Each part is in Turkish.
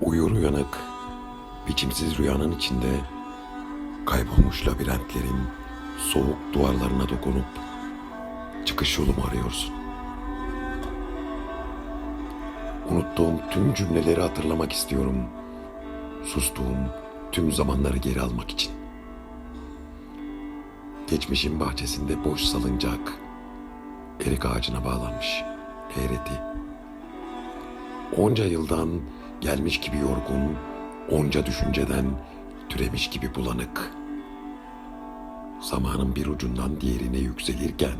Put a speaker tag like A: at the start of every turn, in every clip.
A: Uyur uyanık, biçimsiz rüyanın içinde kaybolmuş labirentlerin soğuk duvarlarına dokunup çıkış yolumu arıyorsun. Unuttuğum tüm cümleleri hatırlamak istiyorum. Sustuğum tüm zamanları geri almak için. Geçmişin bahçesinde boş salıncak, erik ağacına bağlanmış, eğreti. Onca yıldan gelmiş gibi yorgun, onca düşünceden türemiş gibi bulanık. Zamanın bir ucundan diğerine yükselirken,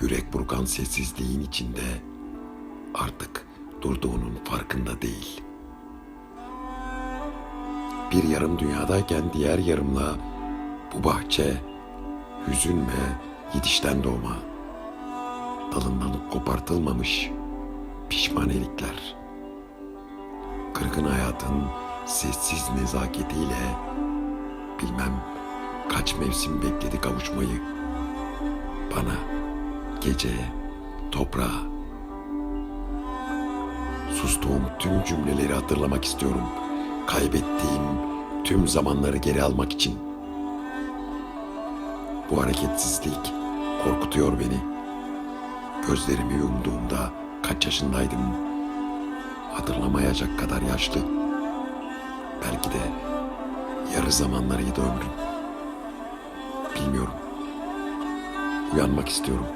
A: yürek burkan sessizliğin içinde artık durduğunun farkında değil. Bir yarım dünyadayken diğer yarımla bu bahçe hüzün ve gidişten doğma, dalından kopartılmamış pişmanelikler. Kırgın hayatın sessiz nezaketiyle bilmem kaç mevsim bekledi kavuşmayı. Bana, geceye, toprağa. Sustuğum tüm cümleleri hatırlamak istiyorum. Kaybettiğim tüm zamanları geri almak için. Bu hareketsizlik korkutuyor beni. Gözlerimi yumduğumda kaç yaşındaydım? Hatırlamayacak kadar yaşlı. Belki de yarı zamanlarıydı ömrüm. Bilmiyorum. Uyanmak istiyorum.